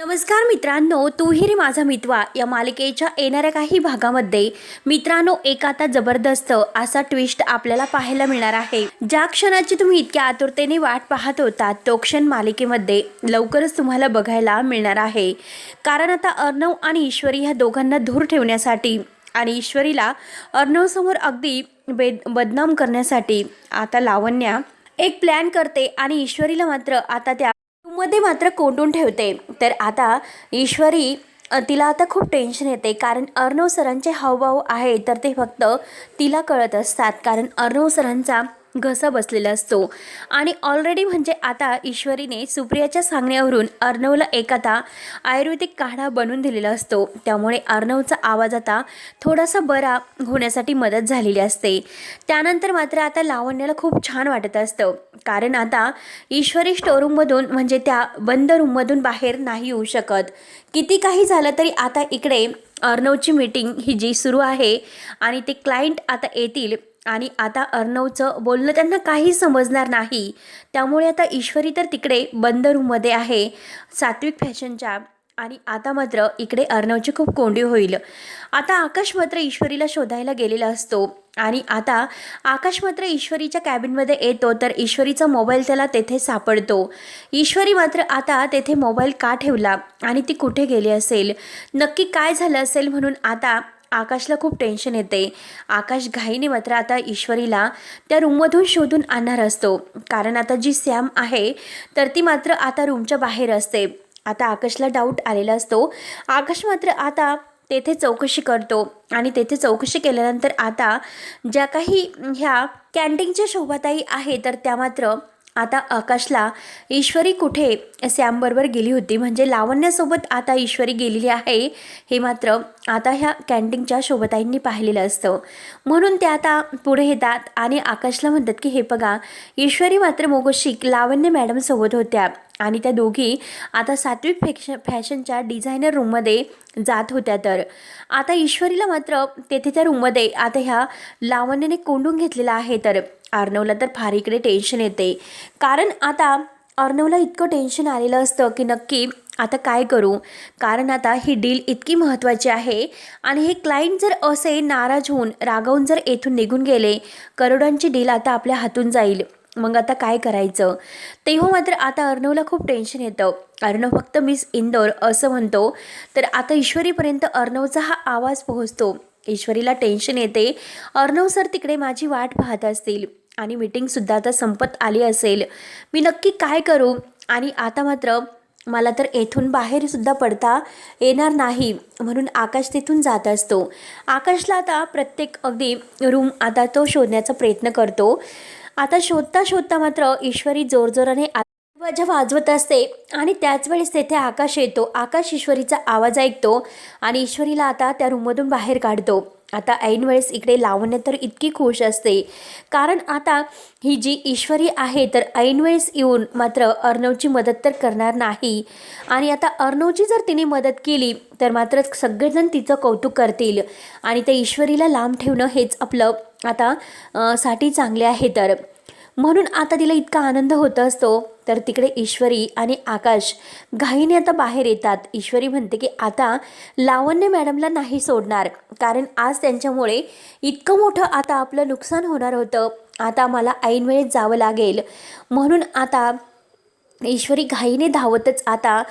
नमस्कार मित्रांनो तूही रे माझा मितवा. या मालिकेच्या येणाऱ्या काही भागामध्ये मित्रांनो एक आता जबरदस्त असा ट्विस्ट आपल्याला पाहायला मिळणार आहे. ज्या क्षणाची तुम्ही इतक्या आतुरतेने वाट पाहत होता तो क्षण मालिकेमध्ये लवकरच तुम्हाला बघायला मिळणार आहे. कारण आता अर्णव आणि ईश्वरी ह्या दोघांना दूर ठेवण्यासाठी आणि ईश्वरीला अर्णवसमोर अगदी बेद बदनाम करण्यासाठी आता लावण्या एक प्लॅन करते आणि ईश्वरीला मात्र आता त्या मध्ये मात्र कोंडून ठेवते. तर आता ईश्वरी तिला आता खूप टेन्शन येते. कारण अर्णव सरांचे हावभाव आहे तर ते फक्त तिला कळत असतात. कारण अर्णव सरांचा घसा बसलेला असतो. आणि ऑलरेडी म्हणजे आता ईश्वरीने सुप्रियाच्या सांगण्यावरून अर्णवला एक आता आयुर्वेदिक काढा बनवून दिलेला असतो. त्यामुळे अर्णवचा आवाज आता थोडासा बरा होण्यासाठी मदत झालेली असते. त्यानंतर मात्र आता लावण्याला खूप छान वाटत असतं. कारण आता ईश्वरी स्टोरूममधून म्हणजे त्या बंद रूममधून बाहेर नाही येऊ शकत. किती काही झालं तरी आता इकडे अर्णवची मीटिंग ही जी सुरू आहे आणि ते क्लायंट आता येतील आणि आता अर्णवचं बोलणं त्यांना काही समजणार नाही. त्यामुळे आता ईश्वरी तर तिकडे बंद रूममध्ये आहे. सात्विक फॅशनच्या आणि आता मात्र इकडे अर्णवची खूप कोंडी होईल. आता आकाश मात्र ईश्वरीला शोधायला गेलेला असतो. आणि आता आकाश मात्र ईश्वरीच्या कॅबिनमध्ये येतो तर ईश्वरीचा मोबाईल त्याला तेथे सापडतो. ईश्वरी मात्र आता तेथे मोबाईल का ठेवला आणि ती कुठे गेली असेल? नक्की काय झालं असेल म्हणून आता आकाशला खूप टेन्शन येते. आकाश घाईने मात्र आता ईश्वरीला त्या रूममधून शोधून आणणार असतो. कारण आता जी सॅम आहे तर ती मात्र आता रूमच्या बाहेर असते. आता आकाशला डाऊट आलेला असतो. आकाश मात्र आता तेथे चौकशी करतो. आणि तेथे चौकशी केल्यानंतर आता ज्या काही ह्या कॅन्टीनच्या शोभाताई आहे तर त्या मात्र आता आकाशला ईश्वरी कुठे? सॅमबरोबर गेली होती. म्हणजे लावण्यासोबत आता ईश्वरी गेलेली आहे. हे मात्र आता ह्या कॅन्टीनच्या शोभताईंनी पाहिलेलं असतं. म्हणून ते आता पुढे येतात आणि आकाशला म्हणतात की हे बघा ईश्वरी मात्र मोगशिक लावण्य मॅडमसोबत होत्या आणि त्या दोघी आता सात्विक फॅक्श फॅशनच्या डिझायनर रूममध्ये जात होत्या तर. आता ईश्वरीला मात्र तेथे त्या रूममध्ये आता ह्या लावण्याने कोंडून घेतलेला आहे तर. अर्णवला तर फार इकडे टेन्शन येते. कारण आता अर्णवला इतकं टेन्शन आलेलं असतं की नक्की आता काय करू? कारण आता ही डील इतकी महत्त्वाची आहे आणि हे क्लायंट जर असे नाराज होऊन रागावून जर येथून निघून गेले करोडांची डील आता आपल्या हातून जाईल. मग आता काय करायचं? तेव्हा मात्र आता अर्णवला खूप टेन्शन येतं. अर्णव फक्त मिस इंदोर असं म्हणतो. तर आता ईश्वरीपर्यंत अर्णवचा हा आवाज पोहोचतो. ईश्वरीला टेन्शन येते. अर्णव सर तिकडे माझी वाट पाहत असतील. आणि मीटिंगसुद्धा आता संपत आली असेल. मी नक्की काय करू? आणि आता मात्र मला तर येथून बाहेरसुद्धा पडता येणार नाही म्हणून आकाश तिथून जात असतो. आकाशला आता प्रत्येक अगदी रूम आता तो शोधण्याचा प्रयत्न करतो. आता शोधता शोधता मात्र ईश्वरी जोरजोराने आवाज वाजवत असते आणि त्याच वेळेस तेथे आकाश येतो. आकाश ईश्वरीचा आवाज ऐकतो आणि ईश्वरीला आता त्या रूममधून बाहेर काढतो. आता ऐन वेळेस इकडे लावण्य तर इतकी खुश असते. कारण आता ही जी ईश्वरी आहे तर ऐनवेळेस येऊन मात्र अर्णवची मदत तर करणार नाही. आणि आता अर्णवची जर तिने मदत केली तर मात्र सगळेजण तिचं कौतुक करतील. आणि त्या ईश्वरीला लांब ठेवणं हेच आपलं आता साठी चांगले आहे तर. म्हणून आता तिला इतका आनंद होत असतो. तर तिकडे ईश्वरी आणि आकाश घाईने आता बाहेर येतात. ईश्वरी म्हणते की आता लावण्य मॅडमला नाही सोडणार. कारण आज त्यांच्यामुळे इतकं मोठं आता आपलं नुकसान होणार होतं. आता मला ऐनवेळेत जावं लागेल. म्हणून आता ईश्वरी घाईने धावतच आता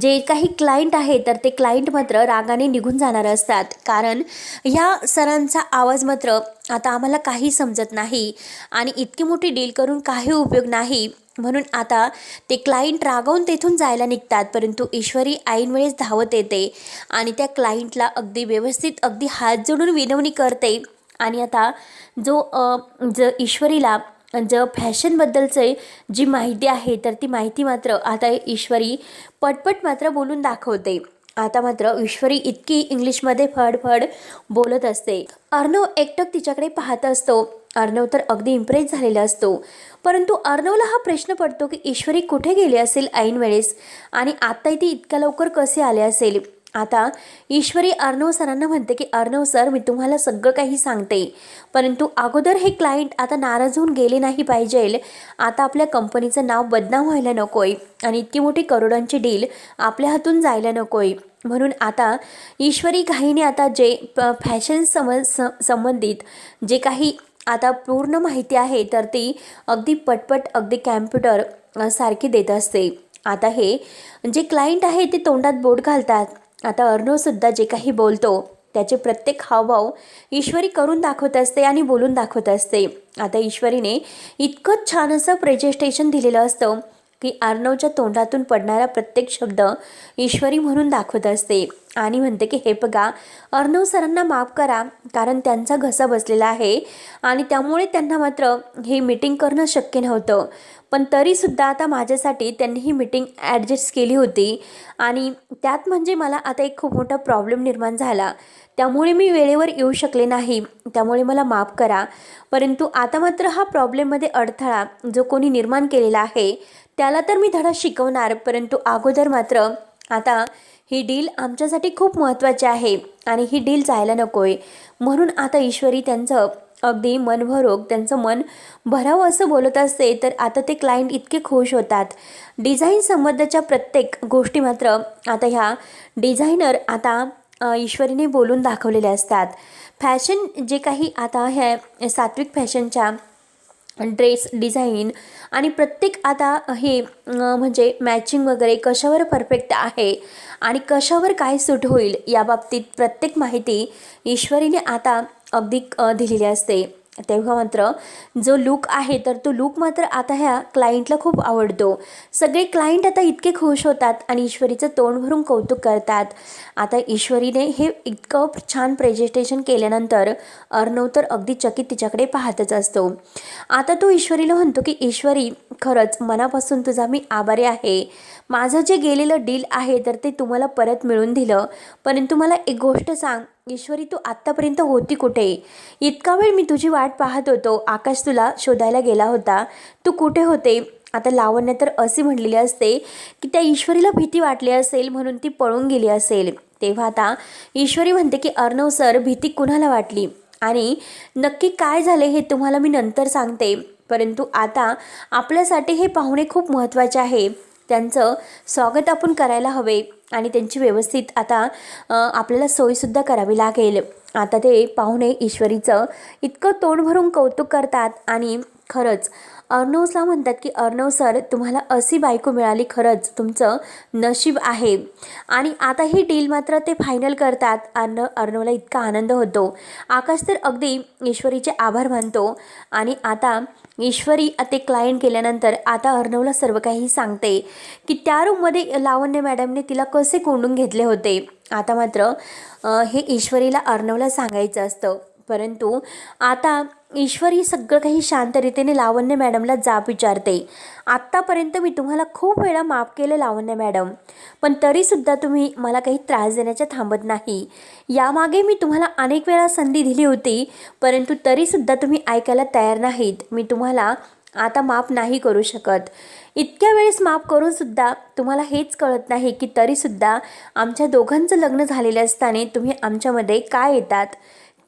जे काही क्लायंट आहे तर ते क्लायंट मात्र रागाने निघून जाणार असतात. कारण ह्या सरांचा आवाज मात्र आता आम्हाला काही समजत नाही आणि इतकी मोठी डील करून काही उपयोग नाही. म्हणून आता ते क्लायंट रागावून तेथून जायला निघतात परंतु ईश्वरी ऐनवेळेस धावत येते आणि त्या क्लायंटला अगदी व्यवस्थित अगदी हात जोडून विनवणी करते. आणि आता जो ज ईश्वरीला ज फॅशनबद्दलचे जी माहिती आहे तर ती माहिती मात्र आता ईश्वरी पटपट मात्र बोलून दाखवते. आता मात्र ईश्वरी इतकी इंग्लिशमध्ये फडफड बोलत असते. अर्णव एकटक तिच्याकडे पाहत असतो. अर्णव तर अगदी इम्प्रेस झालेला असतो. परंतु अर्णवला हा प्रश्न पडतो की ईश्वरी कुठे गेली असेल ऐन वेळेस आणि आत्ताही ती इतक्या लवकर कसे आले असेल? आता ईश्वरी अर्णव सरांना म्हणते की अर्णव सर मी तुम्हाला सगळं काही सांगते. परंतु अगोदर हे क्लायंट आता नाराज होऊन गेले नाही पाहिजे. आता आपल्या कंपनीचं नाव बदनाम व्हायला नकोय आणि इतकी मोठी करोडांची डील आपल्या हातून जायला नकोय. म्हणून आता ईश्वरी घाईने आता जे प फॅशन सम स संबंधित जे काही आता पूर्ण माहिती आहे तर ती अगदी पटपट अगदी कॅम्प्युटर सारखी देत असते. आता हे जे क्लायंट आहे ते तोंडात बोट घालतात. आता अर्णवसुद्धा जे काही बोलतो त्याचे प्रत्येक हावभाव ईश्वरी करून दाखवत असते आणि बोलून दाखवत असते. आता ईश्वरीने इतकं छान असं प्रेजेस्टेशन दिलेलं असतं की अर्णवच्या तोंडातून पडणारा प्रत्येक शब्द ईश्वरी म्हणून दाखवत असते. आणि म्हणते की हे बघा अर्णव सरांना माफ करा कारण त्यांचा घसा बसलेला आहे आणि त्यामुळे त्यांना मात्र ही मीटिंग करणं शक्य नव्हतं. पण तरीसुद्धा आता माझ्यासाठी त्यांनी ही मीटिंग ॲडजस्ट केली होती आणि त्यात म्हणजे मला आता एक खूप मोठा प्रॉब्लेम निर्माण झाला. त्यामुळे मी वेळेवर येऊ शकले नाही. त्यामुळे मला माफ करा. परंतु आता मात्र हा प्रॉब्लेममध्ये अडथळा जो कोणी निर्माण केलेला आहे त्याला तर मी धडा शिकवणार. परंतु अगोदर मात्र आता ही डील आमच्यासाठी खूप महत्त्वाची आहे आणि ही डील जायला नको आहे म्हणून आता ईश्वरी त्यांचं अगदी मनभरोग त्यांचं मन भरावं असं बोलत असते तर आता ते क्लायंट इतके खुश होतात. डिझाईन संबंधाच्या प्रत्येक गोष्टी मात्र आता ह्या डिझायनर आता ईश्वरीने बोलून दाखवलेल्या असतात. फॅशन जे काही आता ह्या सात्विक फॅशनच्या ड्रेस डिझाईन आणि प्रत्येक आता हे म्हणजे मॅचिंग वगैरे कशावर परफेक्ट आहे आणि कशावर काय सूट होईल याबाबतीत प्रत्येक माहिती ईश्वरीने आता अगदी दिलेली असते. तेव्हा मात्र जो लूक आहे तर तो लूक मात्र आता ह्या क्लायंटला खूप आवडतो. सगळे क्लायंट आता इतके खुश होतात आणि ईश्वरीचं तोंड भरून कौतुक करतात. आता ईश्वरीने हे इतकं छान प्रेझेंटेशन केल्यानंतर अर्णव तर अगदी चकित तिच्याकडे पाहतच असतो. आता तो ईश्वरीला म्हणतो की ईश्वरी खरंच मनापासून तुझा मी आभारी आहे. माझं जे गेलेलं डील आहे तर ते तुम्हाला परत मिळून दिलं. परंतु मला एक गोष्ट सांग. ईश्वरी तू आत्तापर्यंत होती कुठे? इतका वेळ मी तुझी वाट पाहत होतो. आकाश तुला शोधायला गेला होता. तू कुठे होते? आता लावण्य तर असे म्हणलेले असते की त्या ईश्वरीला भीती वाटली असेल म्हणून ती पळून गेली असेल. तेव्हा आता ईश्वरी म्हणते की अर्णव सर भीती कुणाला वाटली? आणि नक्की काय झाले हे तुम्हाला मी नंतर सांगते. परंतु आता आपल्यासाठी हे पाहुणे खूप महत्त्वाचे आहे. त्यांचं स्वागत आपण करायला हवे आणि त्यांची व्यवस्थित आता आपल्याला सोयीसुद्धा करावी लागेल. आता ते पाहुणे ईश्वरीचं इतकं तोंड भरून कौतुक करतात आणि खरंच. अर्णवला म्हणतात की अर्णव सर तुम्हाला अशी बायको मिळाली खरंच. तुमचं नशीब आहे. आणि आता ही डील मात्र ते फायनल करतात. अर्णव अर्णवला इतका आनंद होतो. आकाश तर अगदी ईश्वरीचे आभार मानतो. आणि आता ईश्वरी ते क्लायंट केल्यानंतर आता अर्णवला सर्व काही सांगते की त्या रूममध्ये लावण्य मॅडमने तिला कसे कोंडून घेतले होते? आता मात्र हे ईश्वरीला अर्णवला सांगायचं असतं. परंतु आता ईश्वरी सगळं काही शांतरीतीने लावण्य मॅडमला जाब विचारते. आत्तापर्यंत मी तुम्हाला खूप वेळा माफ केलं लावण्य मॅडम. पण तरीसुद्धा तुम्ही मला काही त्रास देण्याच्या थांबत नाही. यामागे मी तुम्हाला अनेक वेळा संधी दिली होती परंतु तरीसुद्धा तुम्ही ऐकायला तयार नाहीत. मी तुम्हाला आता माफ नाही करू शकत. इतक्या वेळेस माफ करूनसुद्धा तुम्हाला हेच कळत नाही की तरीसुद्धा आमच्या दोघांचं लग्न झालेलं असताना तुम्ही आमच्यामध्ये काय येतात?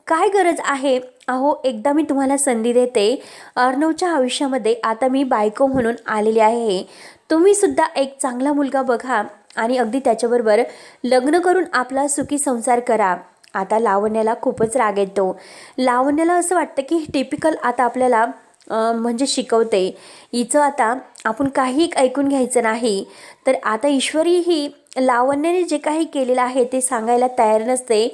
काय गरज आहे? अहो एकदा मी तुम्हाला संधी देते. अर्णवच्या आयुष्यामध्ये आता मी बायको म्हणून आलेली आहे. तुम्हीसुद्धा एक चांगला मुलगा बघा आणि अगदी त्याच्याबरोबर लग्न करून आपला सुखी संसार करा. आता लावण्याला खूपच राग येतो. लावण्याला असं वाटतं की टिपिकल आता आपल्याला म्हणजे शिकवते. हिचं आता आपण काही ऐकून घ्यायचं नाही. तर आता ईश्वरी ही लावण्याने जे काही केलेलं आहे ते सांगायला तयार नसते.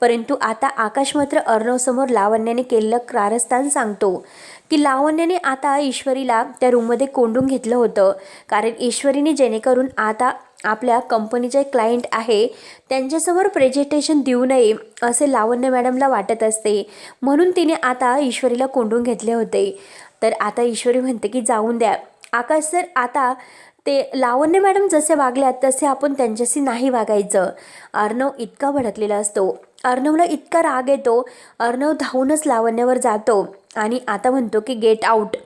परंतु आता आकाश मात्र अर्णवसमोर लावण्याने केलेलं कारस्थान सांगतो. की लावण्याने आता ईश्वरीला त्या रूममध्ये कोंडून घेतलं होतं. कारण ईश्वरीने जेणेकरून आता आपल्या कंपनीचे क्लायंट आहे त्यांच्यासमोर प्रेझेंटेशन देऊ नये असे लावण्य मॅडमला वाटत असते. म्हणून तिने आता ईश्वरीला कोंडून घेतले होते. तर आता ईश्वरी म्हणते की जाऊन द्या. आकाश सर आता ते लावण्य मॅडम जसे वागल्यात तसे आपण त्यांच्याशी नाही वागायचं. अर्णव इतका भडकलेला असतो. अर्णवला इतका राग येतो. अर्णव धावूनच लावण्यावर जातो आणि आता म्हणतो की गेट आऊट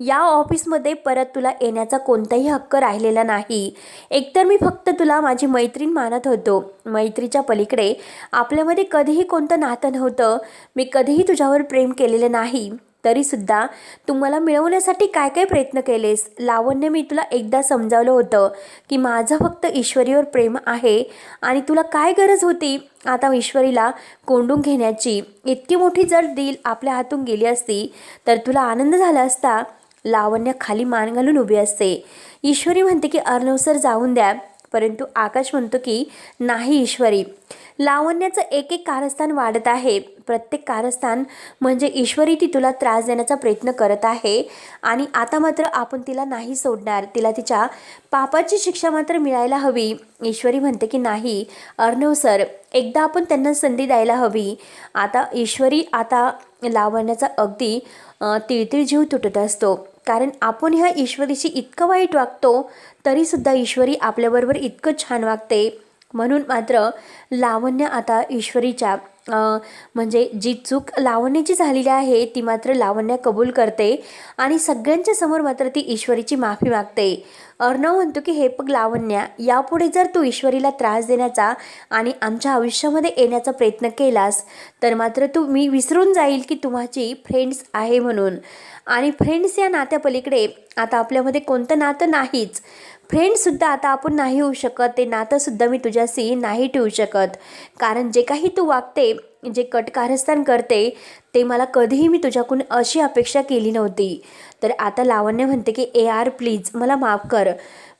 या ऑफिसमध्ये परत तुला येण्याचा कोणताही हक्क राहिलेला नाही. एकतर मी फक्त तुला माझी मैत्रीण मानत होतो. मैत्रीच्या पलीकडे आपल्यामध्ये कधीही कोणतं नातं नव्हतं. मी कधीही तुझ्यावर प्रेम केलेलं नाही. तरीसुद्धा तू मला मिळवण्यासाठी काय काय प्रयत्न केलेस? लावण्य मी तुला एकदा समजावलं होतं की माझं फक्त ईश्वरीवर प्रेम आहे आणि तुला काय गरज होती? आता ईश्वरीला कोंडून घेण्याची इतकी मोठी जर डील आपल्या हातून गेली असती तर तुला आनंद झाला असता? लावण्य खाली मान घालून उभी असते. ईश्वरी म्हणते की अर्णव सर जाऊन द्या. परंतु आकाश म्हणतो की नाही ईश्वरी. लावण्याचं एक एक कारस्थान वाढत आहे. प्रत्येक कारस्थान म्हणजे ईश्वरी ती तुला त्रास देण्याचा प्रयत्न करत आहे आणि आता मात्र आपण तिला नाही सोडणार. तिला तिच्या पापाची शिक्षा मात्र मिळायला हवी. ईश्वरी म्हणते की नाही अर्णव सर एकदा आपण त्यांना संधी द्यायला हवी. आता ईश्वरी आता लावण्याचा अगदी तिळतिळ जीव तुटत असतो. कारण आपण ह्या ईश्वरीशी इतकं वाईट वागतो तरीसुद्धा ईश्वरी आपल्याबरोबर इतकं छान वागते. म्हणून मात्र लावण्य आता ईश्वरीच्या म्हणजे जी चूक लावण्याची झालेली आहे ती मात्र लावण्य कबूल करते आणि सगळ्यांच्या समोर मात्र ती ईश्वरीची माफी मागते. अर्णव म्हणतो की हे पग लावण्या यापुढे जर तू ईश्वरीला त्रास देण्याचा आणि आमच्या आयुष्यामध्ये येण्याचा प्रयत्न केलास तर मात्र तू मी विसरून जाईल की तुम्हाची फ्रेंड्स आहे म्हणून. आणि फ्रेंड्स या नात्यापलीकडे आता आपल्यामध्ये कोणतं नातं नाहीच. फ्रेंडसुद्धा आता आपण नाही होऊ शकत ते नातंसुद्धा मी तुझ्याशी नाही ठेवू शकत. कारण जे काही तू वागते जे कटकारस्थान करते ते मला कधीही मी तुझ्याकडून अशी अपेक्षा केली नव्हती. तर आता लावण्य म्हणते की ए आर प्लीज मला माफ कर.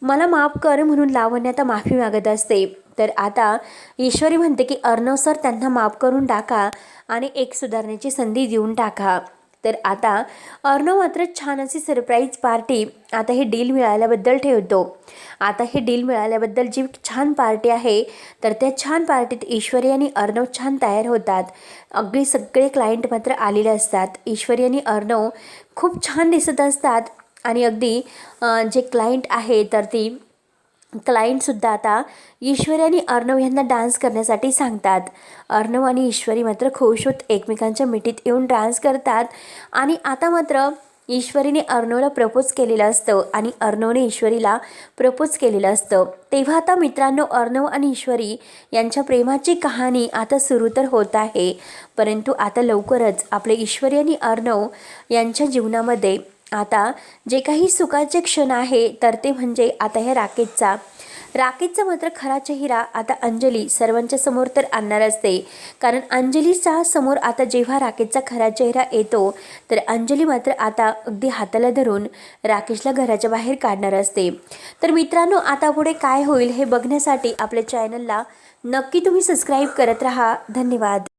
मला माफ कर म्हणून लावण्य आता माफी मागत असते. तर आता ईश्वरी म्हणते की अर्णव सर त्यांना माफ करून टाका आणि एक सुधारण्याची संधी देऊन टाका. तर आता अर्णव मात्र छान अशी सरप्राईज पार्टी आता हे डील मिळाल्याबद्दल ठेवतो. आता हे डील मिळाल्याबद्दल जी छान पार्टी आहे तर त्या छान पार्टीत ईश्वरी आणि अर्णव छान तयार होतात. अगदी सगळे क्लायंट मात्र आलेले असतात. ईश्वरी आणि अर्णव खूप छान दिसत असतात. आणि अगदी जे क्लायंट आहे तर ती क्लायंटसुद्धा आता ईश्वरी आणि अर्णव यांना डान्स करण्यासाठी सांगतात. अर्णव आणि ईश्वरी मात्र खुश होत एकमेकांच्या मिठीत येऊन डान्स करतात. आणि आता मात्र ईश्वरीने अर्णवला प्रपोज केलेलं असतं आणि अर्णवने ईश्वरीला प्रपोज केलेलं असतं. तेव्हा आता मित्रांनो अर्णव आणि ईश्वरी यांच्या प्रेमाची कहाणी आता सुरू तर होत आहे. परंतु आता लवकरच आपले ईश्वरी आणि अर्णव यांच्या जीवनामध्ये आता जे काही सुखाचे क्षण आहे तर ते म्हणजे आता ह्या राकेशचा. राकेशचा मात्र खरा चेहरा आता अंजली सर्वांच्या समोर तर आणणार असते. कारण अंजलीचा समोर आता जेव्हा राकेशचा खरा चेहरा येतो तर अंजली मात्र आता अगदी हाताला धरून राकेशला घराच्या बाहेर काढणार असते. तर मित्रांनो आता पुढे काय होईल हे बघण्यासाठी आपल्या चॅनलला नक्की तुम्ही सबस्क्राईब करत राहा. धन्यवाद.